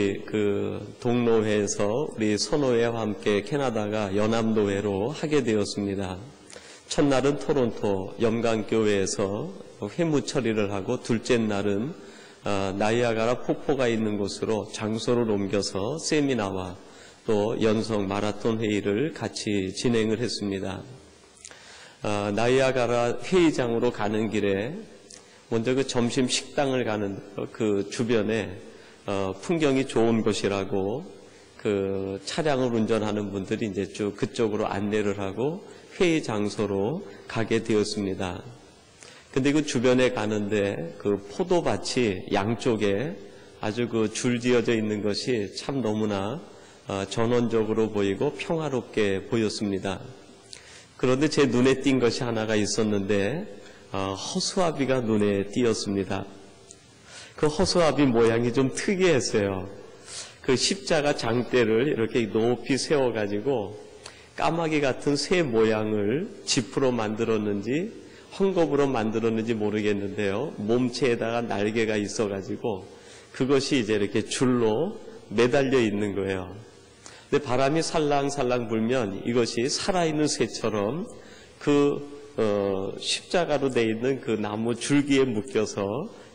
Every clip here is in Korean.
그 동로회에서 우리 선호회와 함께 캐나다가 연합노회로 하게 되었습니다. 첫날은 토론토 염강교회에서 회무 처리를 하고 둘째 날은 어, 나이아가라 폭포가 있는 곳으로 장소를 옮겨서 세미나와 또 연성 마라톤 회의를 같이 진행을 했습니다. 어, 나이아가라 회의장으로 가는 길에 먼저 그 점심 식당을 가는 그 주변에 어, 풍경이 좋은 곳이라고 그 차량을 운전하는 분들이 이제 쭉 그쪽으로 안내를 하고 회의 장소로 가게 되었습니다. 근데 그 주변에 가는데 그 포도밭이 양쪽에 아주 그 줄지어져 있는 것이 참 너무나 어, 전원적으로 보이고 평화롭게 보였습니다. 그런데 제 눈에 띈 것이 하나가 있었는데 어, 허수아비가 눈에 띄었습니다. 그 허수아비 모양이 좀 특이했어요. 그 십자가 장대를 이렇게 높이 세워가지고 까마귀 같은 새 모양을 지프로 만들었는지 헝겊으로 만들었는지 모르겠는데요. 몸체에다가 날개가 있어가지고 그것이 이제 이렇게 줄로 매달려 있는 거예요. 근데 바람이 살랑살랑 불면 이것이 살아있는 새처럼 그 어, 십자가로 되어 있는 그 나무 줄기에 묶여서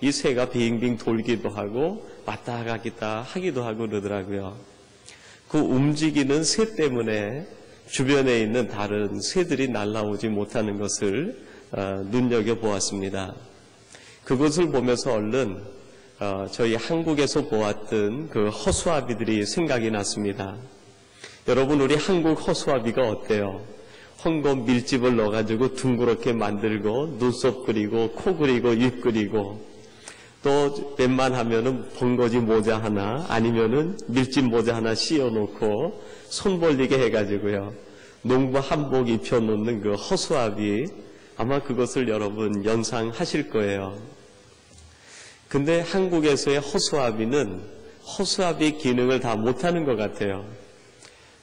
이 새가 빙빙 돌기도 하고 왔다 갔다 하기도 하고 그러더라고요. 그 움직이는 새 때문에 주변에 있는 다른 새들이 날아오지 못하는 것을 어, 눈여겨 보았습니다. 그것을 보면서 얼른 어, 저희 한국에서 보았던 그 허수아비들이 생각이 났습니다. 여러분 우리 한국 허수아비가 어때요? 헝겊 밀집을 넣어가지고 둥그렇게 만들고 눈썹 그리고 코 그리고 입 그리고 또 웬만하면은 번거지 모자 하나 아니면은 밀집 모자 하나 씌워놓고 손 벌리게 해가지고요 농부 한복 입혀놓는 그 허수아비 아마 그것을 여러분 연상하실 거예요. 근데 한국에서의 허수아비는 허수아비 기능을 다 못하는 것 같아요.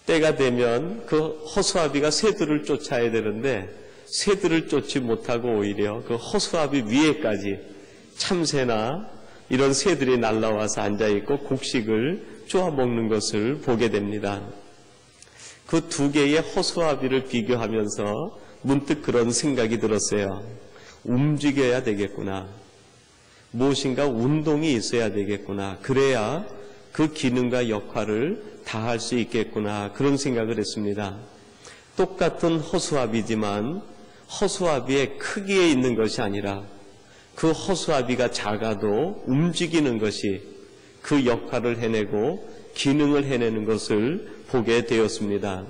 때가 되면 그 허수아비가 새들을 쫓아야 되는데 새들을 쫓지 못하고 오히려 그 허수아비 위에까지 참새나 이런 새들이 날라와서 앉아있고 곡식을 쪼아 먹는 것을 보게 됩니다. 그 두 개의 허수아비를 비교하면서 문득 그런 생각이 들었어요. 움직여야 되겠구나. 무엇인가 운동이 있어야 되겠구나. 그래야 그 기능과 역할을 다할 수 있겠구나. 그런 생각을 했습니다. 똑같은 허수아비지만 허수아비의 크기에 있는 것이 아니라 그 허수아비가 작아도 움직이는 것이 그 역할을 해내고 기능을 해내는 것을 보게 되었습니다.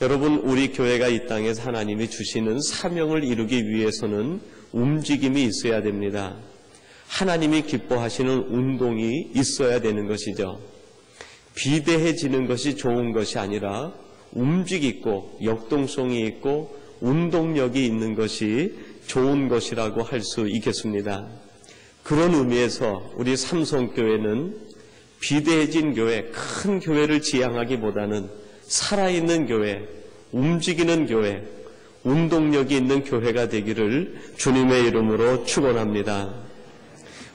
여러분, 우리 교회가 이 땅에서 하나님이 주시는 사명을 이루기 위해서는 움직임이 있어야 됩니다. 하나님이 기뻐하시는 운동이 있어야 되는 것이죠. 비대해지는 것이 좋은 것이 아니라 움직이고 역동성이 있고 운동력이 있는 것이 좋은 것이라고 할 수 있겠습니다. 그런 의미에서 우리 삼성교회는 비대해진 교회, 큰 교회를 지향하기보다는 살아있는 교회, 움직이는 교회, 운동력이 있는 교회가 되기를 주님의 이름으로 축원합니다.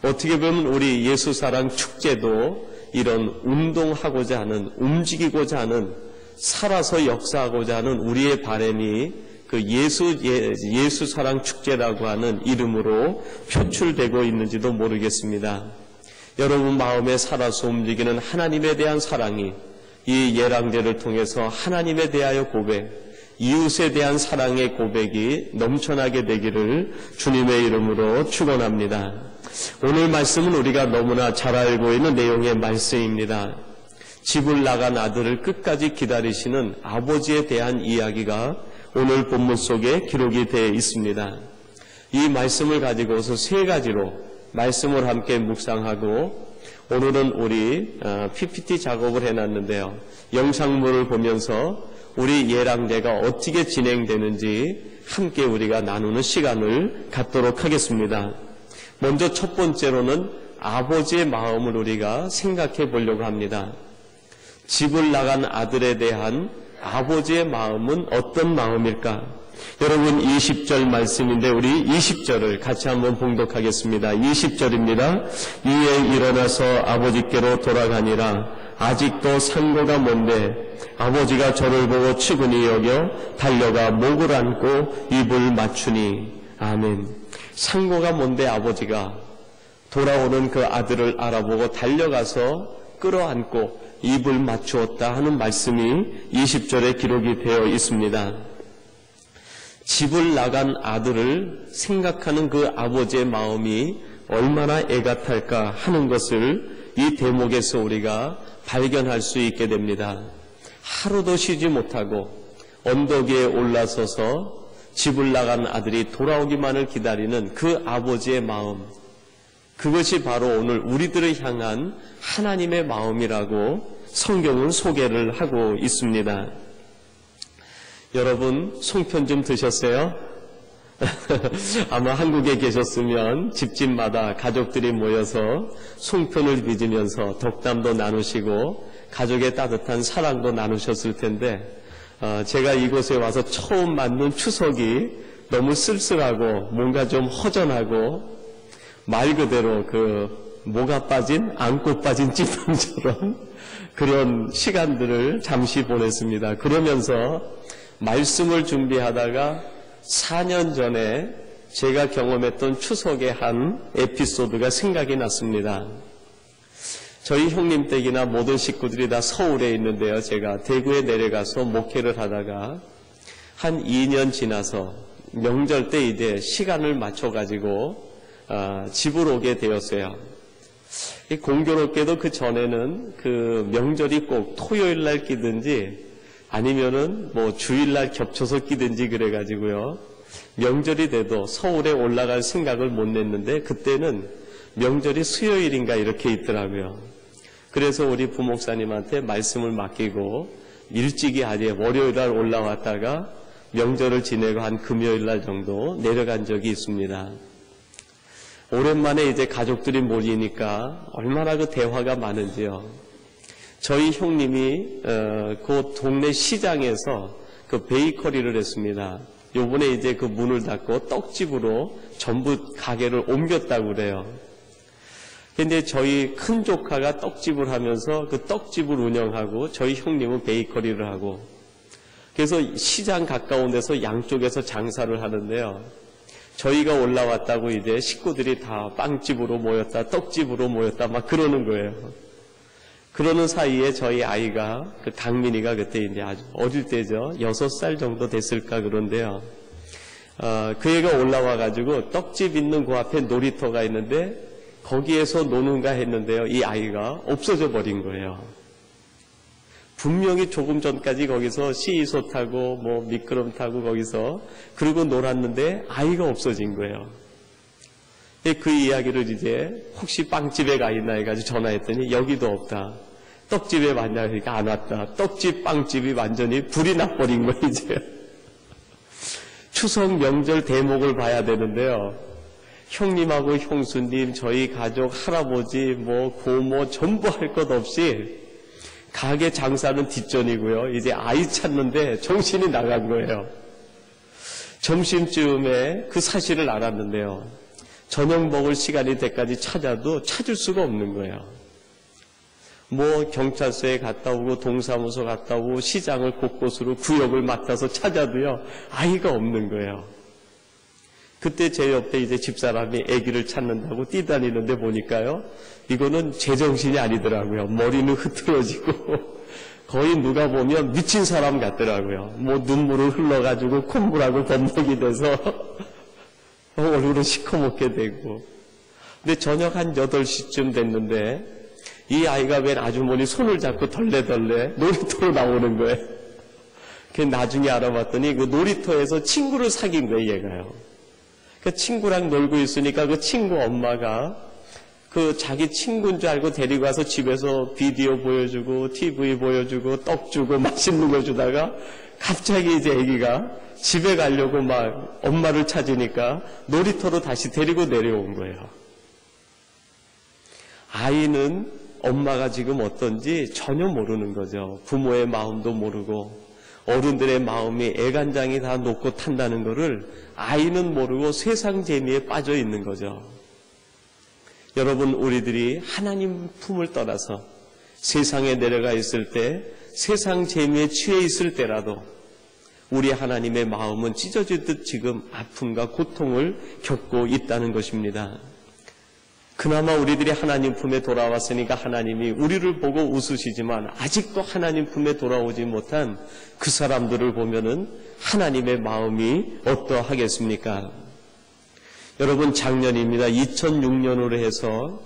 어떻게 보면 우리 예수 사랑 축제도 이런 운동하고자 하는 움직이고자 하는 살아서 역사하고자 하는 우리의 바램이 그 예수 예, 수 사랑 축제라고 하는 이름으로 표출되고 있는지도 모르겠습니다. 여러분 마음에 살아서 움직이는 하나님에 대한 사랑이 이 예랑제를 통해서 하나님에 대하여 고백, 이웃에 대한 사랑의 고백이 넘쳐나게 되기를 주님의 이름으로 축원합니다. 오늘 말씀은 우리가 너무나 잘 알고 있는 내용의 말씀입니다. 집을 나간 아들을 끝까지 기다리시는 아버지에 대한 이야기가 오늘 본문 속에 기록이 되어 있습니다. 이 말씀을 가지고서 세 가지로 말씀을 함께 묵상하고 오늘은 우리 PPT 어, 작업을 해놨는데요. 영상물을 보면서 우리 예랑대가 어떻게 진행되는지 함께 우리가 나누는 시간을 갖도록 하겠습니다. 먼저 첫 번째로는 아버지의 마음을 우리가 생각해 보려고 합니다. 집을 나간 아들에 대한 아버지의 마음은 어떤 마음일까? 여러분 20절 말씀인데 우리 20절을 같이 한번 봉독하겠습니다. 20절입니다. 이에 일어나서 아버지께로 돌아가니라 아직도 상고가 먼데 아버지가 저를 보고 측은히 여겨 달려가 목을 안고 입을 맞추니 아멘. 상고가 뭔데 아버지가 돌아오는 그 아들을 알아보고 달려가서 끌어안고 입을 맞추었다 하는 말씀이 20절에 기록이 되어 있습니다. 집을 나간 아들을 생각하는 그 아버지의 마음이 얼마나 애가 탈까 하는 것을 이 대목에서 우리가 발견할 수 있게 됩니다. 하루도 쉬지 못하고 언덕 위에 올라서서 집을 나간 아들이 돌아오기만을 기다리는 그 아버지의 마음. 그것이 바로 오늘 우리들을 향한 하나님의 마음이라고 성경은 소개를 하고 있습니다. 여러분, 송편 좀 드셨어요? 아마 한국에 계셨으면 집집마다 가족들이 모여서 송편을 빚으면서 덕담도 나누시고 가족의 따뜻한 사랑도 나누셨을 텐데 어, 제가 이곳에 와서 처음 맞는 추석이 너무 쓸쓸하고 뭔가 좀 허전하고 말 그대로 그 뭐가 빠진 안고 빠진 찌방처럼 그런 시간들을 잠시 보냈습니다. 그러면서 말씀을 준비하다가 4년 전에 제가 경험했던 추석의 한 에피소드가 생각이 났습니다. 저희 형님 댁이나 모든 식구들이 다 서울에 있는데요. 제가 대구에 내려가서 목회를 하다가 한 2년 지나서 명절 때 이제 시간을 맞춰가지고 어, 집으로 오게 되었어요. 공교롭게도 그 전에는 그 명절이 꼭 토요일 날 끼든지 아니면은 뭐 주일날 겹쳐서 끼든지 그래가지고요. 명절이 돼도 서울에 올라갈 생각을 못 냈는데 그때는 명절이 수요일인가 이렇게 있더라고요. 그래서 우리 부목사님한테 말씀을 맡기고 일찍이 아예 월요일날 올라왔다가 명절을 지내고 한 금요일날 정도 내려간 적이 있습니다. 오랜만에 이제 가족들이 모이니까 얼마나 그 대화가 많은지요. 저희 형님이 어, 그 동네 시장에서 그 베이커리를 했습니다. 요번에 이제 그 문을 닫고 떡집으로 전부 가게를 옮겼다고 그래요. 근데 저희 큰 조카가 떡집을 하면서 그 떡집을 운영하고 저희 형님은 베이커리를 하고 그래서 시장 가까운 데서 양쪽에서 장사를 하는데요. 저희가 올라왔다고 이제 식구들이 다 빵집으로 모였다, 떡집으로 모였다 막 그러는 거예요. 그러는 사이에 저희 아이가 그 강민이가 그때 이제 아주 어릴 때죠. 여섯 살 정도 됐을까 그런데요. 어, 그 애가 올라와 가지고 떡집 있는 그 앞에 놀이터가 있는데 거기에서 노는가 했는데요. 이 아이가 없어져 버린 거예요. 분명히 조금 전까지 거기서 시이소 타고 뭐 미끄럼 타고 거기서 그러고 놀았는데 아이가 없어진 거예요. 그 이야기를 이제 혹시 빵집에 가 있나 해가지고 전화했더니 여기도 없다. 떡집에 왔냐 그러니까 안 왔다. 떡집 빵집이 완전히 불이 나버린 거예요 이제. 추석 명절 대목을 봐야 되는데요. 형님하고 형수님, 저희 가족, 할아버지, 뭐 고모 전부 할 것 없이 가게 장사는 뒷전이고요. 이제 아이 찾는데 정신이 나간 거예요. 점심쯤에 그 사실을 알았는데요. 저녁 먹을 시간이 때까지 찾아도 찾을 수가 없는 거예요. 뭐 경찰서에 갔다 오고 동사무소 갔다 오고 시장을 곳곳으로 구역을 맡아서 찾아도요 아이가 없는 거예요. 그때 제 옆에 이제 집사람이 아기를 찾는다고 뛰다니는데 보니까요 이거는 제정신이 아니더라고요. 머리는 흐트러지고 거의 누가 보면 미친 사람 같더라고요. 뭐 눈물을 흘러가지고 콧물하고 범벅이 돼서 얼굴은 시커멓게 되고 근데 저녁 한 8시쯤 됐는데 이 아이가 웬 아주머니 손을 잡고 덜레덜레 놀이터로 나오는 거예요. 그 나중에 알아봤더니 그 놀이터에서 친구를 사귄 거예요, 얘가요. 그 친구랑 놀고 있으니까 그 친구 엄마가 그 자기 친구인 줄 알고 데리고 와서 집에서 비디오 보여주고 TV 보여주고 떡 주고 맛있는 거 주다가 갑자기 이제 아기가 집에 가려고 막 엄마를 찾으니까 놀이터로 다시 데리고 내려온 거예요. 아이는 엄마가 지금 어떤지 전혀 모르는 거죠. 부모의 마음도 모르고 어른들의 마음이 애간장이 다 녹고 탄다는 것을 아이는 모르고 세상 재미에 빠져 있는 거죠. 여러분, 우리들이 하나님 품을 떠나서 세상에 내려가 있을 때 세상 재미에 취해 있을 때라도 우리 하나님의 마음은 찢어지듯 지금 아픔과 고통을 겪고 있다는 것입니다. 그나마 우리들이 하나님 품에 돌아왔으니까 하나님이 우리를 보고 웃으시지만 아직도 하나님 품에 돌아오지 못한 그 사람들을 보면은 하나님의 마음이 어떠하겠습니까? 여러분 작년입니다. 2006년으로 해서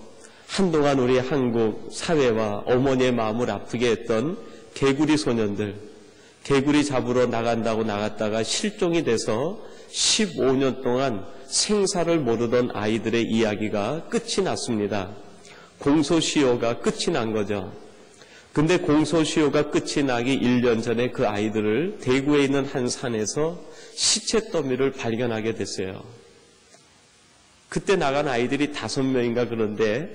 한동안 우리 한국 사회와 어머니의 마음을 아프게 했던 개구리 소년들, 개구리 잡으러 나간다고 나갔다가 실종이 돼서 15년 동안 생사를 모르던 아이들의 이야기가 끝이 났습니다. 공소시효가 끝이 난 거죠. 근데 공소시효가 끝이 나기 1년 전에 그 아이들을 대구에 있는 한 산에서 시체 더미를 발견하게 됐어요. 그때 나간 아이들이 다섯 명인가 그런데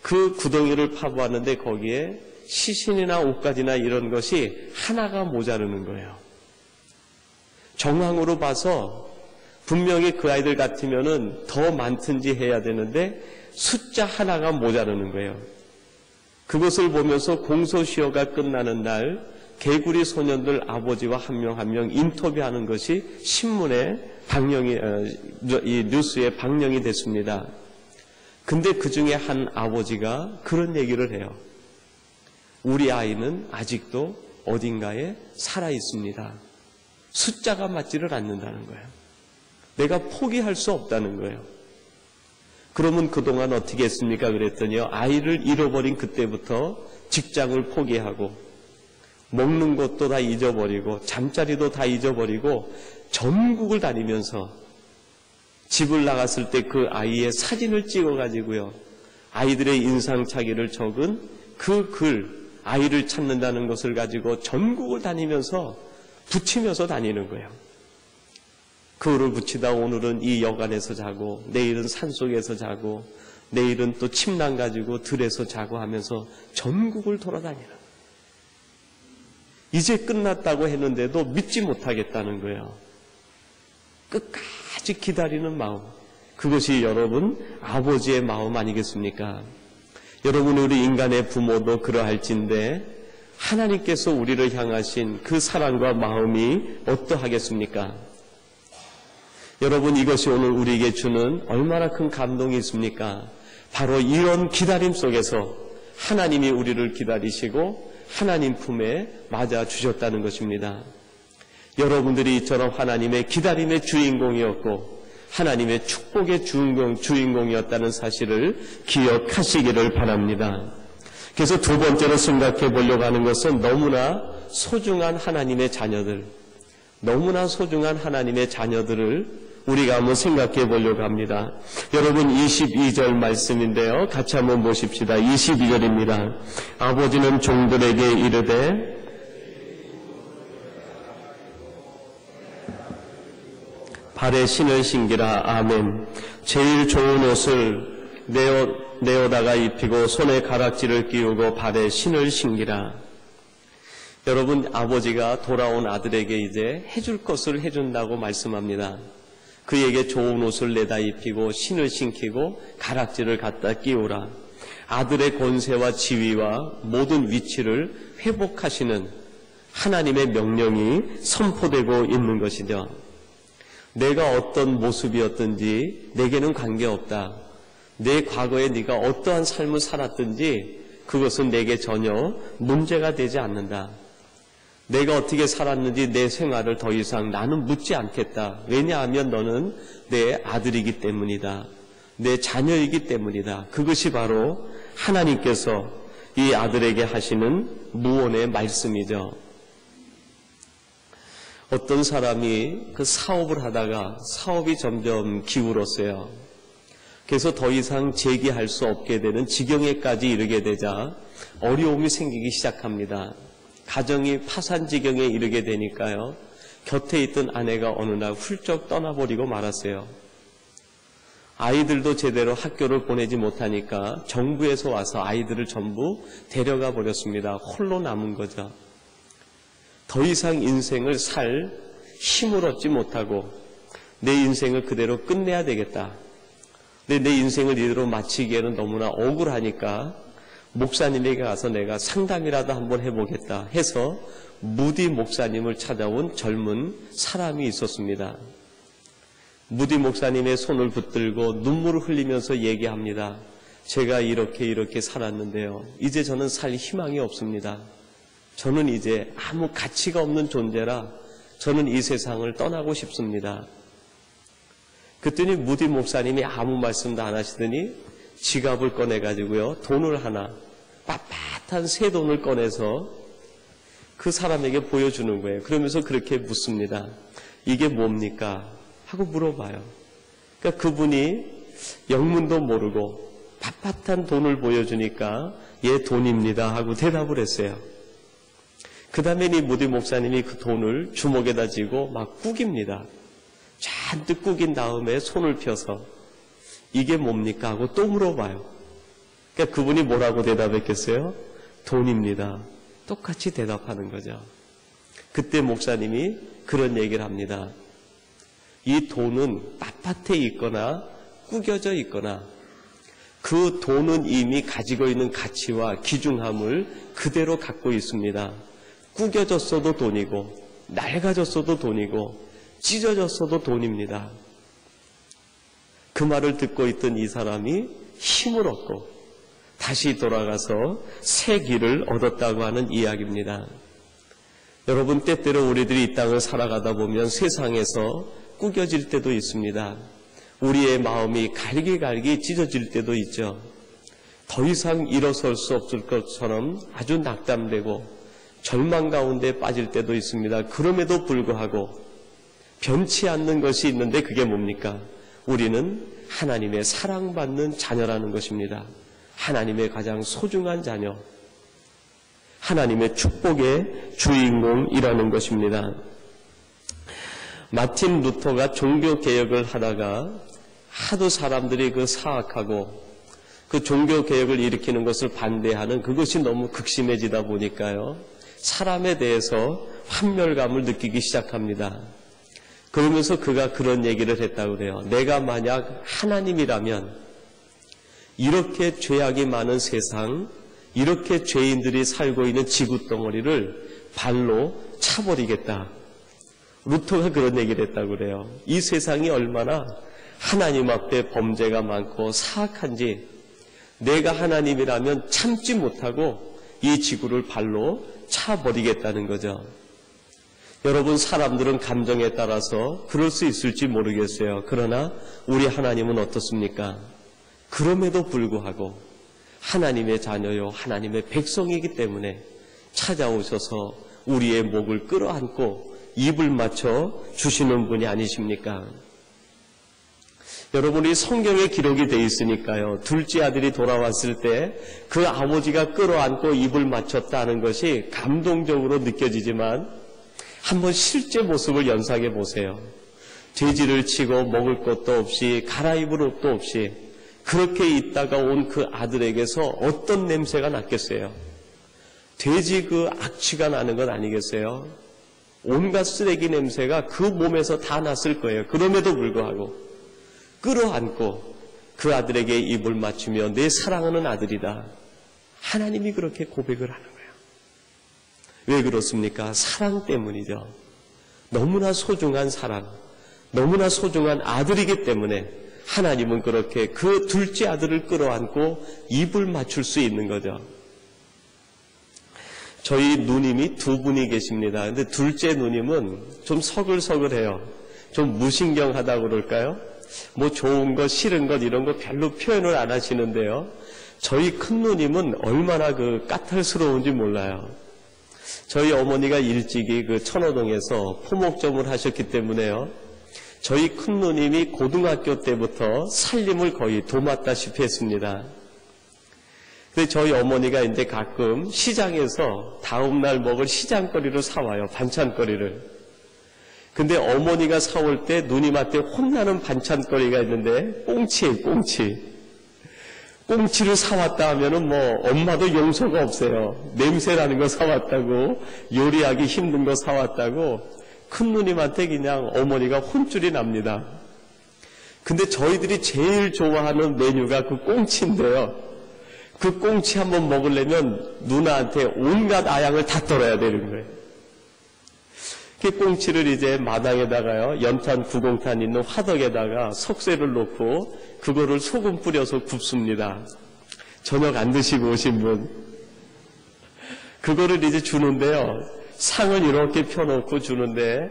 그 구덩이를 파보았는데 거기에 시신이나 옷가지나 이런 것이 하나가 모자르는 거예요. 정황으로 봐서 분명히 그 아이들 같으면은 더 많든지 해야 되는데 숫자 하나가 모자르는 거예요. 그것을 보면서 공소시효가 끝나는 날 개구리 소년들 아버지와 한 명 한명 인터뷰하는 것이 신문에 방영이 어, 이 뉴스에 방영이 됐습니다. 근데 그 중에 한 아버지가 그런 얘기를 해요. 우리 아이는 아직도 어딘가에 살아 있습니다. 숫자가 맞지를 않는다는 거예요. 내가 포기할 수 없다는 거예요. 그러면 그동안 어떻게 했습니까? 그랬더니요. 아이를 잃어버린 그때부터 직장을 포기하고 먹는 것도 다 잊어버리고 잠자리도 다 잊어버리고 전국을 다니면서 집을 나갔을 때 그 아이의 사진을 찍어가지고요. 아이들의 인상착의를 적은 그 글, 아이를 찾는다는 것을 가지고 전국을 다니면서 붙이면서 다니는 거예요. 그거를 붙이다 오늘은 이 여관에서 자고 내일은 산속에서 자고 내일은 또 침낭 가지고 들에서 자고 하면서 전국을 돌아다니는 이제 끝났다고 했는데도 믿지 못하겠다는 거예요. 끝까지 기다리는 마음. 그것이 여러분 아버지의 마음 아니겠습니까? 여러분 우리 인간의 부모도 그러할진데 하나님께서 우리를 향하신 그 사랑과 마음이 어떠하겠습니까? 여러분 이것이 오늘 우리에게 주는 얼마나 큰 감동이 있습니까? 바로 이런 기다림 속에서 하나님이 우리를 기다리시고 하나님 품에 맞아 주셨다는 것입니다. 여러분들이 이처럼 하나님의 기다림의 주인공이었고 하나님의 축복의 주인공, 주인공이었다는 사실을 기억하시기를 바랍니다. 그래서 두 번째로 생각해 보려고 하는 것은 너무나 소중한 하나님의 자녀들, 너무나 소중한 하나님의 자녀들을 우리가 한번 생각해 보려고 합니다. 여러분 22절 말씀인데요. 같이 한번 보십시다. 22절입니다. 아버지는 종들에게 이르되 발에 신을 신기라. 아멘. 제일 좋은 옷을 내어, 내어다가 입히고 손에 가락지를 끼우고 발에 신을 신기라. 여러분 아버지가 돌아온 아들에게 이제 해줄 것을 해준다고 말씀합니다. 그에게 좋은 옷을 내다 입히고 신을 신기고 가락지를 갖다 끼우라. 아들의 권세와 지위와 모든 위치를 회복하시는 하나님의 명령이 선포되고 있는 것이죠. 내가 어떤 모습이었든지 내게는 관계없다. 내 과거에 네가 어떠한 삶을 살았든지 그것은 내게 전혀 문제가 되지 않는다. 내가 어떻게 살았는지 내 생활을 더 이상 나는 묻지 않겠다. 왜냐하면 너는 내 아들이기 때문이다. 내 자녀이기 때문이다. 그것이 바로 하나님께서 이 아들에게 하시는 무언의 말씀이죠. 어떤 사람이 그 사업을 하다가 사업이 점점 기울었어요. 그래서 더 이상 재기할 수 없게 되는 지경에까지 이르게 되자 어려움이 생기기 시작합니다. 가정이 파산 지경에 이르게 되니까요. 곁에 있던 아내가 어느 날 훌쩍 떠나버리고 말았어요. 아이들도 제대로 학교를 보내지 못하니까 정부에서 와서 아이들을 전부 데려가 버렸습니다. 홀로 남은 거죠. 더 이상 인생을 살 힘을 얻지 못하고 내 인생을 그대로 끝내야 되겠다. 근데 내 인생을 이대로 마치기에는 너무나 억울하니까 목사님에게 가서 내가 상담이라도 한번 해보겠다 해서 무디 목사님을 찾아온 젊은 사람이 있었습니다. 무디 목사님의 손을 붙들고 눈물을 흘리면서 얘기합니다. 제가 이렇게 이렇게 살았는데요. 이제 저는 살 희망이 없습니다. 저는 이제 아무 가치가 없는 존재라 저는 이 세상을 떠나고 싶습니다. 그랬더니 무디 목사님이 아무 말씀도 안 하시더니 지갑을 꺼내가지고요. 돈을 하나, 빳빳한 새 돈을 꺼내서 그 사람에게 보여주는 거예요. 그러면서 그렇게 묻습니다. 이게 뭡니까? 하고 물어봐요. 그러니까 그분이 영문도 모르고 빳빳한 돈을 보여주니까 예, 돈입니다. 하고 대답을 했어요. 그 다음에 이 무디 목사님이 그 돈을 주먹에다 쥐고 막 꾸깁니다. 잔뜩 꾸긴 다음에 손을 펴서 이게 뭡니까? 하고 또 물어봐요. 그러니까 그분이 뭐라고 대답했겠어요? 돈입니다. 똑같이 대답하는 거죠. 그때 목사님이 그런 얘기를 합니다. 이 돈은 빳빳해 있거나 꾸겨져 있거나 그 돈은 이미 가지고 있는 가치와 기중함을 그대로 갖고 있습니다. 꾸겨졌어도 돈이고 낡아졌어도 돈이고 찢어졌어도 돈입니다. 그 말을 듣고 있던 이 사람이 힘을 얻고 다시 돌아가서 새 길을 얻었다고 하는 이야기입니다. 여러분 때때로 우리들이 이 땅을 살아가다 보면 세상에서 꾸겨질 때도 있습니다. 우리의 마음이 갈기갈기 찢어질 때도 있죠. 더 이상 일어설 수 없을 것처럼 아주 낙담되고 절망 가운데 빠질 때도 있습니다. 그럼에도 불구하고 변치 않는 것이 있는데 그게 뭡니까? 우리는 하나님의 사랑받는 자녀라는 것입니다. 하나님의 가장 소중한 자녀. 하나님의 축복의 주인공이라는 것입니다. 마틴 루터가 종교 개혁을 하다가 하도 사람들이 그 사악하고 그 종교 개혁을 일으키는 것을 반대하는 그것이 너무 극심해지다 보니까요. 사람에 대해서 환멸감을 느끼기 시작합니다. 그러면서 그가 그런 얘기를 했다고 그래요. 내가 만약 하나님이라면 이렇게 죄악이 많은 세상, 이렇게 죄인들이 살고 있는 지구 덩어리를 발로 차버리겠다. 루터가 그런 얘기를 했다고 그래요. 이 세상이 얼마나 하나님 앞에 범죄가 많고 사악한지 내가 하나님이라면 참지 못하고 이 지구를 발로 차버리겠다는 거죠. 여러분 사람들은 감정에 따라서 그럴 수 있을지 모르겠어요. 그러나 우리 하나님은 어떻습니까? 그럼에도 불구하고 하나님의 자녀요 하나님의 백성이기 때문에 찾아오셔서 우리의 목을 끌어안고 입을 맞춰 주시는 분이 아니십니까? 여러분이 성경에 기록이 돼 있으니까요. 둘째 아들이 돌아왔을 때 그 아버지가 끌어안고 입을 맞췄다는 것이 감동적으로 느껴지지만 한번 실제 모습을 연상해 보세요. 돼지를 치고 먹을 것도 없이 갈아입을 옷도 없이 그렇게 있다가 온 그 아들에게서 어떤 냄새가 났겠어요? 돼지 그 악취가 나는 건 아니겠어요? 온갖 쓰레기 냄새가 그 몸에서 다 났을 거예요. 그럼에도 불구하고 끌어안고 그 아들에게 입을 맞추며 내 사랑하는 아들이다. 하나님이 그렇게 고백을 하는 거예요. 왜 그렇습니까? 사랑 때문이죠. 너무나 소중한 사랑, 너무나 소중한 아들이기 때문에 하나님은 그렇게 그 둘째 아들을 끌어안고 입을 맞출 수 있는 거죠. 저희 누님이 두 분이 계십니다. 근데 둘째 누님은 좀 서글서글해요. 좀 무신경하다고 그럴까요? 뭐 좋은 것, 싫은 것 이런 거 별로 표현을 안 하시는데요. 저희 큰 누님은 얼마나 그 까탈스러운지 몰라요. 저희 어머니가 일찍이 그 천호동에서 포목점을 하셨기 때문에요. 저희 큰 누님이 고등학교 때부터 살림을 거의 도맡다시피 했습니다. 근데 저희 어머니가 이제 가끔 시장에서 다음날 먹을 시장거리를 사와요. 반찬거리를. 근데 어머니가 사올 때 누님한테 혼나는 반찬거리가 있는데 꽁치예요, 꽁치. 꽁치를 사왔다 하면은 뭐 엄마도 용서가 없어요. 냄새나는 거 사왔다고 요리하기 힘든 거 사왔다고 큰 누님한테 그냥 어머니가 혼쭐이 납니다. 근데 저희들이 제일 좋아하는 메뉴가 그 꽁치인데요. 그 꽁치 한번 먹으려면 누나한테 온갖 아양을 다 떨어야 되는 거예요. 그 꽁치를 이제 마당에다가요, 연탄 구공탄 있는 화덕에다가 석쇠를 놓고 그거를 소금 뿌려서 굽습니다. 저녁 안 드시고 오신 분. 그거를 이제 주는데요. 상을 이렇게 펴놓고 주는데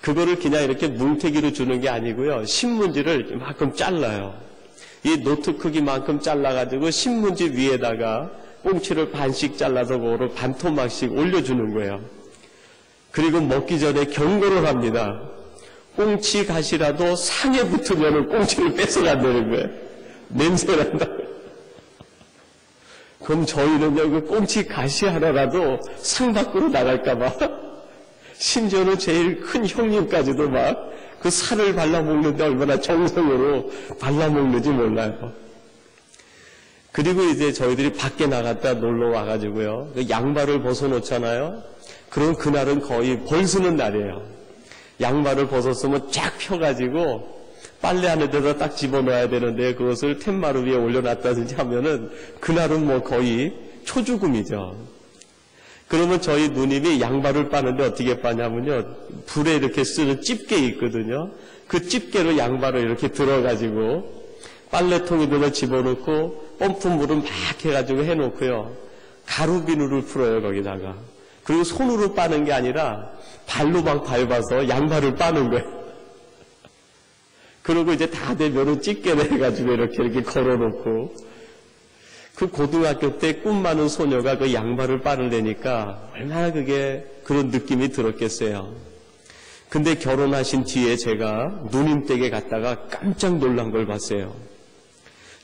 그거를 그냥 이렇게 뭉태기로 주는 게 아니고요. 신문지를 이만큼 잘라요. 이 노트 크기만큼 잘라가지고 신문지 위에다가 꽁치를 반씩 잘라서 그거를 반토막씩 올려주는 거예요. 그리고 먹기 전에 경고를 합니다. 꽁치 가시라도 상에 붙으면 꽁치를 뺏어간다는 거예요. 냄새 난다. 그럼 저희는요, 그 꽁치 가시 하나라도 상 밖으로 나갈까봐. 심지어는 제일 큰 형님까지도 막 그 살을 발라먹는데 얼마나 정성으로 발라먹는지 몰라요. 그리고 이제 저희들이 밖에 나갔다 놀러 와가지고요. 그 양말을 벗어놓잖아요. 그럼 그날은 거의 벌 쓰는 날이에요. 양말을 벗었으면 쫙 펴가지고 빨래하는 데다 딱 집어넣어야 되는데 그것을 툇마루 위에 올려놨다든지 하면은 그날은 뭐 거의 초죽음이죠. 그러면 저희 누님이 양말을 빠는데 어떻게 빠냐면요. 불에 이렇게 쓰는 집게 있거든요. 그 집게로 양말을 이렇게 들어가지고 빨래통에다가 집어넣고 펌프 물을 막 해가지고 해놓고요. 가루 비누를 풀어요, 거기다가. 그리고 손으로 빠는 게 아니라 발로 막 밟아서 양말을 빠는 거예요. 그리고 이제 다 되면은 집게를 해가지고 이렇게 이렇게 걸어놓고 그 고등학교 때 꿈 많은 소녀가 그 양말을 빠르려니까 얼마나 그게 그런 느낌이 들었겠어요. 근데 결혼하신 뒤에 제가 누님 댁에 갔다가 깜짝 놀란 걸 봤어요.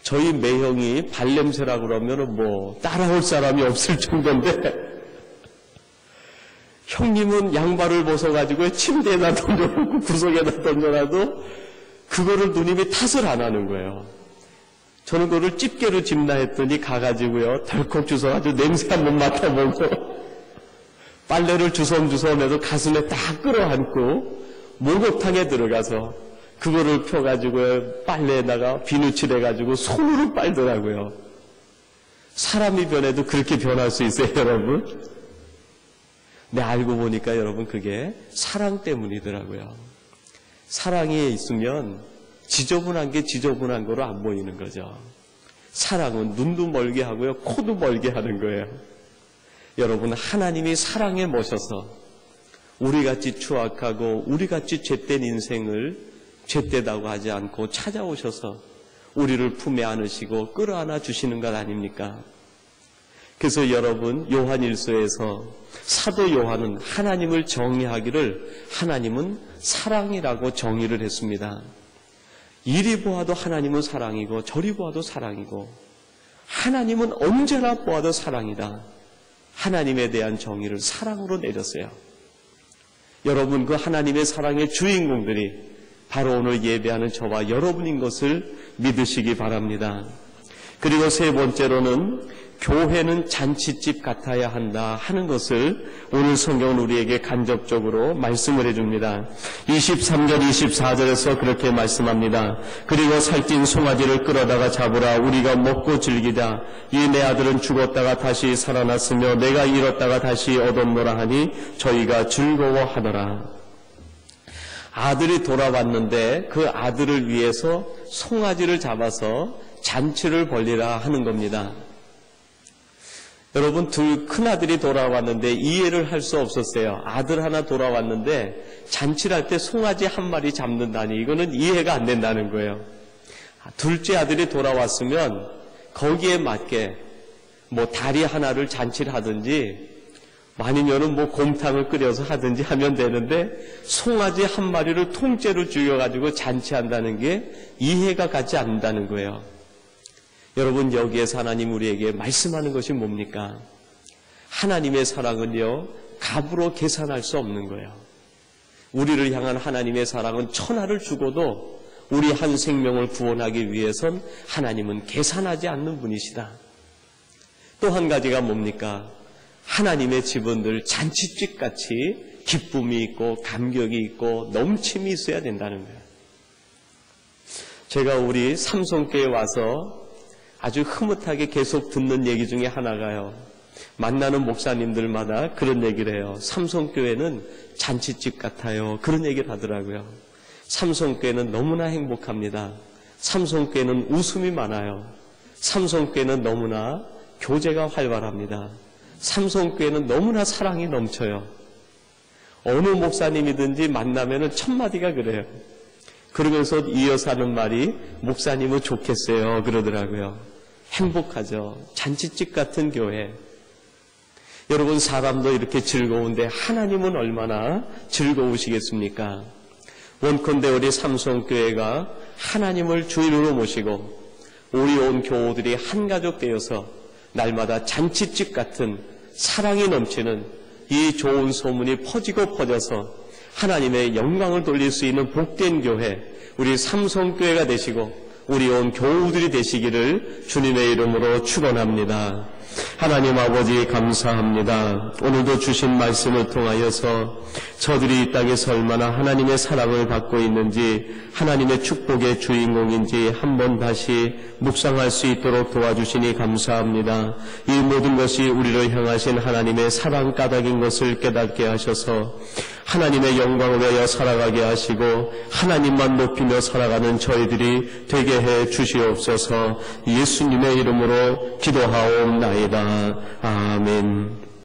저희 매형이 발냄새라 그러면은 뭐 따라올 사람이 없을 정도인데 형님은 양발을 벗어가지고 침대에다 던져놓고 구석에다 던져놔도 그거를 누님이 탓을 안 하는 거예요. 저는 그거를 집게로 집나 했더니 가가지고요. 덜컥 주워가지고 냄새 한번 맡아보고 빨래를 주섬주섬해서 가슴에 딱 끌어안고 목욕탕에 들어가서 그거를 펴가지고 빨래에다가 비누칠해가지고 손으로 빨더라고요. 사람이 변해도 그렇게 변할 수 있어요, 여러분? 네, 알고 보니까 여러분 그게 사랑 때문이더라고요. 사랑이 있으면 지저분한 게 지저분한 거로 안 보이는 거죠. 사랑은 눈도 멀게 하고요, 코도 멀게 하는 거예요. 여러분, 하나님이 사랑에 모셔서 우리같이 추악하고 우리같이 죄된 인생을 죄되다고 하지 않고 찾아오셔서 우리를 품에 안으시고 끌어안아 주시는 것 아닙니까? 그래서 여러분 요한일서에서 사도 요한은 하나님을 정의하기를 하나님은 사랑이라고 정의를 했습니다. 이리 보아도 하나님은 사랑이고 저리 보아도 사랑이고 하나님은 언제나 보아도 사랑이다. 하나님에 대한 정의를 사랑으로 내렸어요. 여러분 그 하나님의 사랑의 주인공들이 바로 오늘 예배하는 저와 여러분인 것을 믿으시기 바랍니다. 그리고 세 번째로는 교회는 잔치집 같아야 한다 하는 것을 오늘 성경은 우리에게 간접적으로 말씀을 해줍니다. 23절, 24절에서 그렇게 말씀합니다. 그리고 살찐 송아지를 끌어다가 잡으라 우리가 먹고 즐기다. 이내 아들은 죽었다가 다시 살아났으며 내가 잃었다가 다시 얻었노라 하니 저희가 즐거워하더라. 아들이 돌아왔는데 그 아들을 위해서 송아지를 잡아서 잔치를 벌리라 하는 겁니다. 여러분 둘 큰아들이 돌아왔는데 이해를 할 수 없었어요. 아들 하나 돌아왔는데 잔치를 할 때 송아지 한 마리 잡는다니 이거는 이해가 안 된다는 거예요. 둘째 아들이 돌아왔으면 거기에 맞게 뭐 다리 하나를 잔치를 하든지 아니면은 뭐 곰탕을 끓여서 하든지 하면 되는데 송아지 한 마리를 통째로 죽여가지고 잔치한다는 게 이해가 가지 않는다는 거예요. 여러분 여기에서 하나님 우리에게 말씀하는 것이 뭡니까? 하나님의 사랑은요 값으로 계산할 수 없는 거예요. 우리를 향한 하나님의 사랑은 천하를 주고도 우리 한 생명을 구원하기 위해선 하나님은 계산하지 않는 분이시다. 또 한 가지가 뭡니까? 하나님의 집은들 잔치집 같이 기쁨이 있고 감격이 있고 넘침이 있어야 된다는 거예요. 제가 우리 삼성교회 와서 아주 흐뭇하게 계속 듣는 얘기 중에 하나가요. 만나는 목사님들마다 그런 얘기를 해요. 삼성교회는 잔치집 같아요. 그런 얘기를 하더라고요. 삼성교회는 너무나 행복합니다. 삼성교회는 웃음이 많아요. 삼성교회는 너무나 교제가 활발합니다. 삼성교회는 너무나 사랑이 넘쳐요. 어느 목사님이든지 만나면은 첫마디가 그래요. 그러면서 이어서 하는 말이 목사님은 좋겠어요. 그러더라고요. 행복하죠. 잔치집 같은 교회. 여러분 사람도 이렇게 즐거운데 하나님은 얼마나 즐거우시겠습니까? 원컨대 우리 삼성교회가 하나님을 주인으로 모시고 우리 온 교우들이 한 가족 되어서 날마다 잔치집 같은 사랑이 넘치는 이 좋은 소문이 퍼지고 퍼져서 하나님의 영광을 돌릴 수 있는 복된 교회, 우리 삼성교회가 되시고 우리 온 교우들이 되시기를 주님의 이름으로 축원합니다. 하나님 아버지 감사합니다. 오늘도 주신 말씀을 통하여서 저들이 이 땅에서 얼마나 하나님의 사랑을 받고 있는지 하나님의 축복의 주인공인지 한 번 다시 묵상할 수 있도록 도와주시니 감사합니다. 이 모든 것이 우리를 향하신 하나님의 사랑 까닭인 것을 깨닫게 하셔서 하나님의 영광을 위하여 살아가게 하시고 하나님만 높이며 살아가는 저희들이 되게 해 주시옵소서 예수님의 이름으로 기도하옵나이다. 아멘.